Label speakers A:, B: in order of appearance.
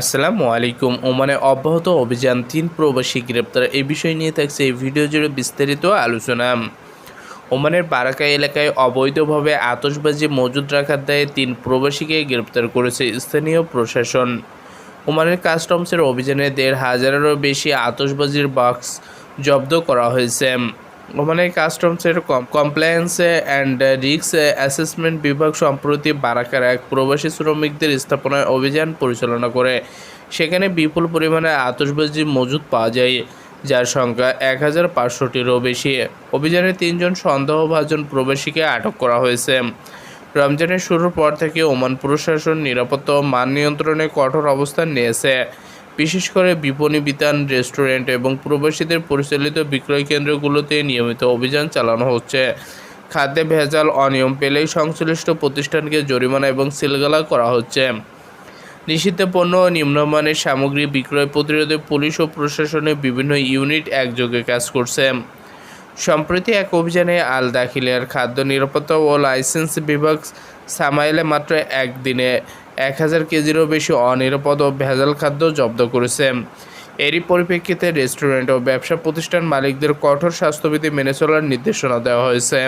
A: আসসালামু আলাইকুম। ওমানে অব্যাহত অভিযান, তিন প্রবাসী গ্রেপ্তার। এই বিষয় নিয়ে থাকছে এই ভিডিও জুড়ে বিস্তারিত আলোচনা। ওমানের বারাকা এলাকায় অবৈধভাবে আতসবাজি মজুদ রাখার দায়ে তিন প্রবাসীকে গ্রেপ্তার করেছে স্থানীয় প্রশাসন। ওমানের কাস্টমসের অভিযানে দেড় হাজারেরও বেশি আতসবাজির বক্স জব্দ করা হয়েছে। ওমানের কাস্টমসের কমপ্লায়েন্স অ্যান্ড রিক্স অ্যাসেসমেন্ট বিভাগ সম্প্রতি বারাকার এক প্রবাসী শ্রমিকদের স্থাপনায় অভিযান পরিচালনা করে। সেখানে বিপুল পরিমাণে আতশবাজি মজুদ পাওয়া যায়, যার সংখ্যা এক হাজার পাঁচশোটিরও বেশি। অভিযানে তিনজন সন্দেহভাজন প্রবাসীকে আটক করা হয়েছে। রমজানের শুরুর পর থেকে ওমান প্রশাসন নিরাপত্তা ও মান নিয়ন্ত্রণে কঠোর অবস্থান নিয়েছে। বিশেষ করে বিপণী বিতান, রেস্টুরেন্ট এবং প্রবাসীদের পরিচালিত বিক্রয় কেন্দ্রগুলোতে নিয়মিত অভিযান চালানো হচ্ছে। খাদ্যে ভেজাল, অনিয়ম পেলেই সংশ্লিষ্ট প্রতিষ্ঠানকে জরিমানা এবং সিলগালা করা হচ্ছে। নিষিদ্ধ পণ্য ও নিম্নমানের সামগ্রী বিক্রয় প্রতিরোধে পুলিশ ও প্রশাসনের বিভিন্ন ইউনিট একযোগে কাজ করছে। সম্প্রতি এক অভিযানে আল দাখিলিয়ার খাদ্য নিরাপত্তা ও লাইসেন্স বিভাগ সামাইলে মাত্র একদিনে এক হাজার কেজিরও বেশি অনিরাপদ ও ভেজাল খাদ্য জব্দ করেছে। এরই পরিপ্রেক্ষিতে রেস্টুরেন্ট ও ব্যবসা প্রতিষ্ঠান মালিকদের কঠোর স্বাস্থ্যবিধি মেনে চলার নির্দেশনা দেওয়া হয়েছে।